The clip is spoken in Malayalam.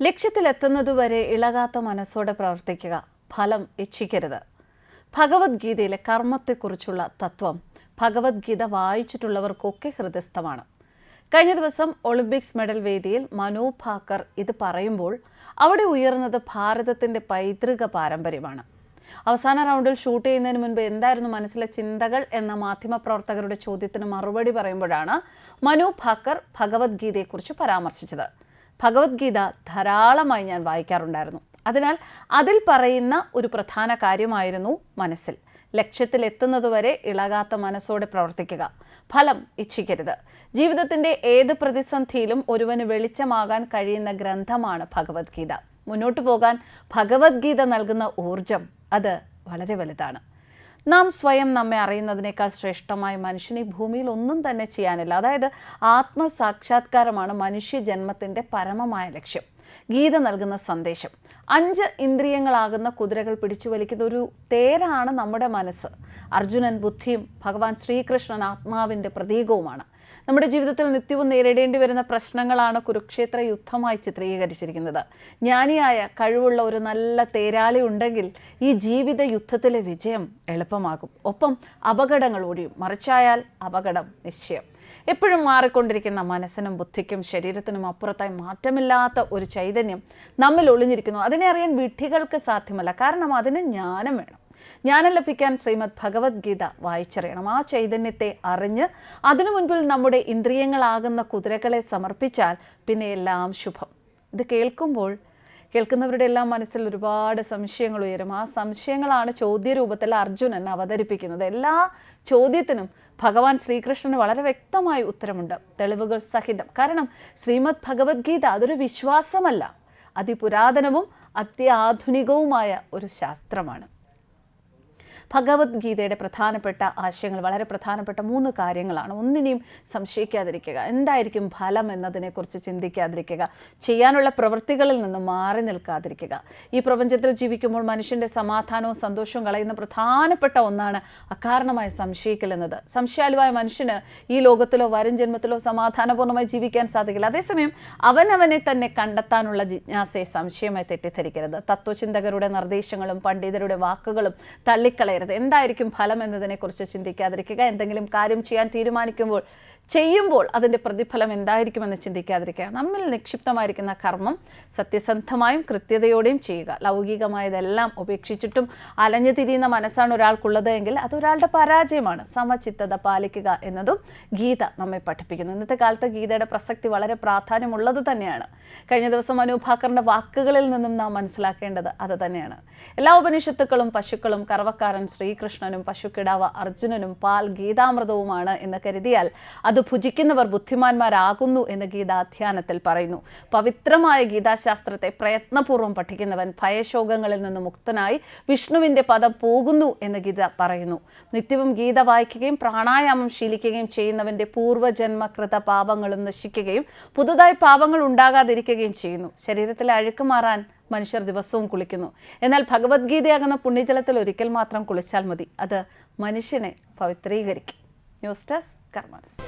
ലക്ഷ്യത്തിലെത്തുന്നതുവരെ ഇളകാത്ത മനസ്സോടെ പ്രവർത്തിക്കുക. ഫലം ഇച്ഛിക്കരുത്. ഭഗവത്ഗീതയിലെ കർമ്മത്തെക്കുറിച്ചുള്ള തത്വം ഭഗവത്ഗീത വായിച്ചിട്ടുള്ളവർക്കൊക്കെ ഹൃദയസ്ഥമാണ്. കഴിഞ്ഞ ദിവസം ഒളിമ്പിക്സ് മെഡൽ വേദിയിൽ മനോ ഭാക്കർ ഇത് പറയുമ്പോൾ അവിടെ ഉയർന്നത് ഭാരതത്തിന്റെ പൈതൃക പാരമ്പര്യമാണ്. അവസാന റൗണ്ടിൽ ഷൂട്ട് ചെയ്യുന്നതിന് മുൻപ് എന്തായിരുന്നു മനസ്സിലെ ചിന്തകൾ എന്ന മാധ്യമപ്രവർത്തകരുടെ ചോദ്യത്തിന് മറുപടി പറയുമ്പോഴാണ് മനു ഭാക്കർ ഭഗവത്ഗീതയെക്കുറിച്ച് പരാമർശിച്ചത്. ഭഗവത്ഗീത ധാരാളമായി ഞാൻ വായിക്കാറുണ്ടായിരുന്നു. അതിനാൽ അതിൽ പറയുന്ന ഒരു പ്രധാന കാര്യമായിരുന്നു മനസ്സിൽ. ലക്ഷ്യത്തിൽ എത്തുന്നതുവരെ ഇളകാത്ത മനസ്സോടെ പ്രവർത്തിക്കുക. ഫലം ഇച്ഛിക്കരുത്. ജീവിതത്തിന്റെ ഏത് പ്രതിസന്ധിയിലും ഒരുവന് വെളിച്ചമാകാൻ കഴിയുന്ന ഗ്രന്ഥമാണ് ഭഗവത്ഗീത. മുന്നോട്ടു പോകാൻ ഭഗവത്ഗീത നൽകുന്ന ഊർജം അത് വളരെ വലുതാണ്. നാം സ്വയം നമ്മെ അറിയുന്നതിനേക്കാൾ ശ്രേഷ്ഠമായ മനുഷ്യന് ഈ ഭൂമിയിൽ ഒന്നും തന്നെ ചെയ്യാനില്ല. അതായത് ആത്മസാക്ഷാത്കാരമാണ് മനുഷ്യ ജന്മത്തിന്റെ പരമമായ ലക്ഷ്യം. ഗീത നൽകുന്ന സന്ദേശം. അഞ്ച് ഇന്ദ്രിയങ്ങളാകുന്ന കുതിരകൾ പിടിച്ചു വലിക്കുന്ന ഒരു തേരാണ് നമ്മുടെ മനസ്സ്. അർജുനൻ ബുദ്ധിയും ഭഗവാൻ ശ്രീകൃഷ്ണൻ ആത്മാവിന്റെ പ്രതീകവുമാണ്. നമ്മുടെ ജീവിതത്തിൽ നിത്യവും നേരിടേണ്ടി വരുന്ന പ്രശ്നങ്ങളാണ് കുരുക്ഷേത്ര യുദ്ധമായി ചിത്രീകരിച്ചിരിക്കുന്നത്. ജ്ഞാനിയായ കഴിവുള്ള ഒരു നല്ല തേരാളി ഉണ്ടെങ്കിൽ ഈ ജീവിത യുദ്ധത്തിലെ വിജയം എളുപ്പമാകും. ഒപ്പം അപകടങ്ങൾ ഒഴിയും മറിച്ചായാൽ അപകടം നിശ്ചയം. എപ്പോഴും മാറിക്കൊണ്ടിരിക്കുന്ന മനസ്സിനും ബുദ്ധിക്കും ശരീരത്തിനും അപ്പുറത്തായി മാറ്റമില്ലാത്ത ഒരു ചൈതന്യം നമ്മിൽ ഒളിഞ്ഞിരിക്കുന്നു. അതിനെ അറിയാൻ വിഡ്ഢികൾക്ക് സാധ്യമല്ല. കാരണം അതിന് ജ്ഞാനം വേണം. ജ്ഞാനം ലഭിക്കാൻ ശ്രീമദ് ഭഗവത്ഗീത വായിച്ചറിയണം. ആ ചൈതന്യത്തെ അറിഞ്ഞ് അതിനു മുൻപിൽ നമ്മുടെ ഇന്ദ്രിയങ്ങളാകുന്ന കുതിരകളെ സമർപ്പിച്ചാൽ പിന്നെ എല്ലാം ശുഭം. ഇത് കേൾക്കുമ്പോൾ കേൾക്കുന്നവരുടെ എല്ലാം മനസ്സിൽ ഒരുപാട് സംശയങ്ങൾ ഉയരും. ആ സംശയങ്ങളാണ് ചോദ്യരൂപത്തിൽ അർജുനൻ അവതരിപ്പിക്കുന്നത്. എല്ലാ ചോദ്യത്തിനും ഭഗവാൻ ശ്രീകൃഷ്ണന് വളരെ വ്യക്തമായ ഉത്തരമുണ്ട്. തെളിവുകൾ സഹിതം. കാരണം ശ്രീമദ് ഭഗവത്ഗീത അതൊരു വിശ്വാസമല്ല. അതിപുരാതനവും അത്യാധുനികവുമായ ഒരു ശാസ്ത്രമാണ്. ഭഗവത്ഗീതയുടെ പ്രധാനപ്പെട്ട ആശയങ്ങൾ വളരെ പ്രധാനപ്പെട്ട മൂന്ന് കാര്യങ്ങളാണ്. ഒന്നിനെയും സംശയിക്കാതിരിക്കുക. എന്തായിരിക്കും ഫലം എന്നതിനെക്കുറിച്ച് ചിന്തിക്കാതിരിക്കുക. ചെയ്യാനുള്ള പ്രവൃത്തികളിൽ നിന്ന് മാറി നിൽക്കാതിരിക്കുക. ഈ പ്രപഞ്ചത്തിൽ ജീവിക്കുമ്പോൾ മനുഷ്യന്റെ സമാധാനവും സന്തോഷവും കളയുന്ന പ്രധാനപ്പെട്ട ഒന്നാണ് അകാരണമായി സംശയിക്കൽ എന്നത്. സംശയാലുവായ മനുഷ്യന് ഈ ലോകത്തിലോ വരും ജന്മത്തിലോ സമാധാനപൂർണമായി ജീവിക്കാൻ സാധിക്കില്ല. അതേസമയം അവനവനെ തന്നെ കണ്ടെത്താനുള്ള ജിജ്ഞാസയെ സംശയമായി തെറ്റിദ്ധരിക്കരുത്. തത്വചിന്തകരുടെ നിർദ്ദേശങ്ങളും പണ്ഡിതരുടെ വാക്കുകളും തള്ളിക്കളയരുത് എന്തായിരിക്കും ഫലം എന്നതിനെക്കുറിച്ച് ചിന്തിക്കാതിരിക്കുക. എന്തെങ്കിലും കാര്യം ചെയ്യാൻ തീരുമാനിക്കുമ്പോൾ ചെയ്യുമ്പോൾ അതിന്റെ പ്രതിഫലം എന്തായിരിക്കുമെന്ന് ചിന്തിക്കാതിരിക്കുക. നമ്മിൽ നിക്ഷിപ്തമായിരിക്കുന്ന കർമ്മം സത്യസന്ധമായും കൃത്യതയോടെയും ചെയ്യുക. ലൗകികമായതെല്ലാം ഉപേക്ഷിച്ചിട്ടും അലഞ്ഞു തിരിയുന്ന മനസ്സാണ് ഒരാൾക്കുള്ളത് എങ്കിൽ അതൊരാളുടെ പരാജയമാണ്. സമചിത്തത പാലിക്കുക എന്നതും ഗീത നമ്മെ പഠിപ്പിക്കുന്നു. ഇന്നത്തെ കാലത്ത് ഗീതയുടെ പ്രസക്തി വളരെ പ്രാധാന്യമുള്ളത് തന്നെയാണ്. കഴിഞ്ഞ ദിവസം അനുഭാക്കറിന്റെ വാക്കുകളിൽ നിന്നും നാം മനസ്സിലാക്കേണ്ടത് അത് തന്നെയാണ്. എല്ലാ ഉപനിഷത്തുക്കളും പശുക്കളും കറവക്കാരൻ ശ്രീകൃഷ്ണനും പശുക്കിടാവ് അർജുനനും പാൽ ഗീതാമൃതവുമാണ് എന്ന് കരുതിയാൽ അത് ഭുജിക്കുന്നവർ ബുദ്ധിമാന്മാരാകുന്നു എന്ന് ഗീതാധ്യാനത്തിൽ പറയുന്നു. പവിത്രമായ ഗീതാശാസ്ത്രത്തെ പ്രയത്നപൂർവം പഠിക്കുന്നവൻ ഭയശോകങ്ങളിൽ നിന്ന് മുക്തനായി വിഷ്ണുവിന്റെ പദം പോകുന്നു എന്ന് ഗീത പറയുന്നു. നിത്യവും ഗീത വായിക്കുകയും പ്രാണായാമം ശീലിക്കുകയും ചെയ്യുന്നവന്റെ പൂർവജന്മകൃത പാപങ്ങളും നശിക്കുകയും പുതുതായി പാപങ്ങൾ ഉണ്ടാകാതിരിക്കുകയും ചെയ്യുന്നു. ശരീരത്തിലെ അഴുക്ക് മാറാൻ മനുഷ്യർ ദിവസവും കുളിക്കുന്നു. എന്നാൽ ഭഗവത്ഗീതയാകുന്ന പുണ്യജലത്തിൽ ഒരിക്കൽ മാത്രം കുളിച്ചാൽ മതി. അത് മനുഷ്യനെ പവിത്രീകരിക്കും. News desk കർമാനസ്.